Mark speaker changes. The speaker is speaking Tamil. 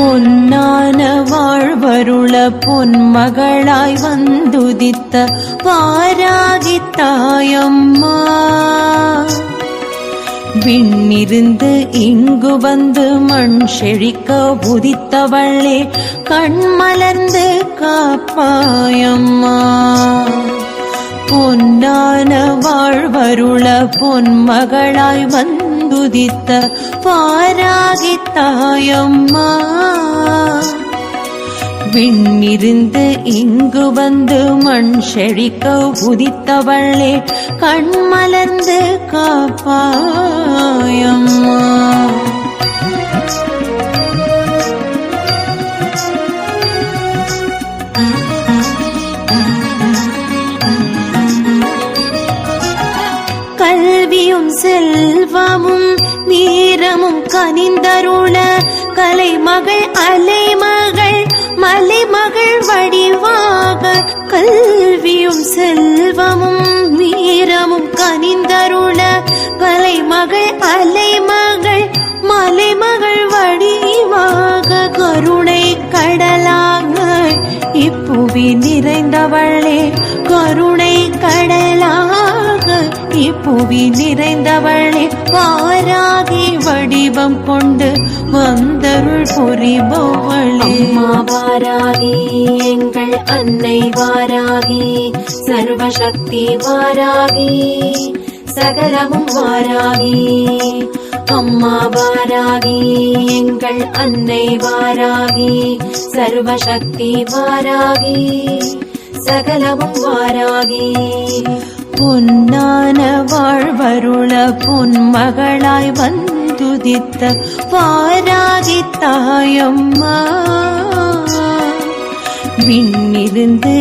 Speaker 1: பொன்னான வாழ்வருள பொன்மகளாய் வந்துதித்த வாராகி தாயம்மா. விண்ணிருந்து இங்கு வந்து மண் செழிக்க உதித்தவளே கண்மலர்ந்து காப்பாயம்மா. பொன்னான வாழ்வருள பொன்மகளாய் வந்துதித்த பாராகி தாயம்மா. விண்ணிருந்து இங்கு வந்து மண் செழிக்க உதித்தவளே கண்மலர்ந்து காப்பாயம்மா. கல்வியும் செல்வமும் வீரமும் கனிந்தருள கலைமகள் அலைமகள் மலைமகள் வடிவாக கல்வியும் செல்வமும் வீரமும் கனிந்தருள கலைமகள் அலைமகள் மலைமகள் வடிவாக கருணை கடலாக இப்புவி நிறைந்தவளே கருணை கடலாக இப்புவி நிறைந்தவளே வாராகி வடிவம் கொண்டு வந்தருள் புரிபவளே.
Speaker 2: அம்மா வாராகி எங்கள் அன்னை வாராகி சர்வசக்தி வாராகி சகலமும் வாராகி. அம்மா வாராகி எங்கள் அன்னை வாராகி சர்வசக்தி வாராகி சகலமும் வாராகி.
Speaker 1: பொன்னான வாழ்வருள பொன்மகளாய் வந்துதித்த வாராகி தாயம்மா விண்ணிருந்து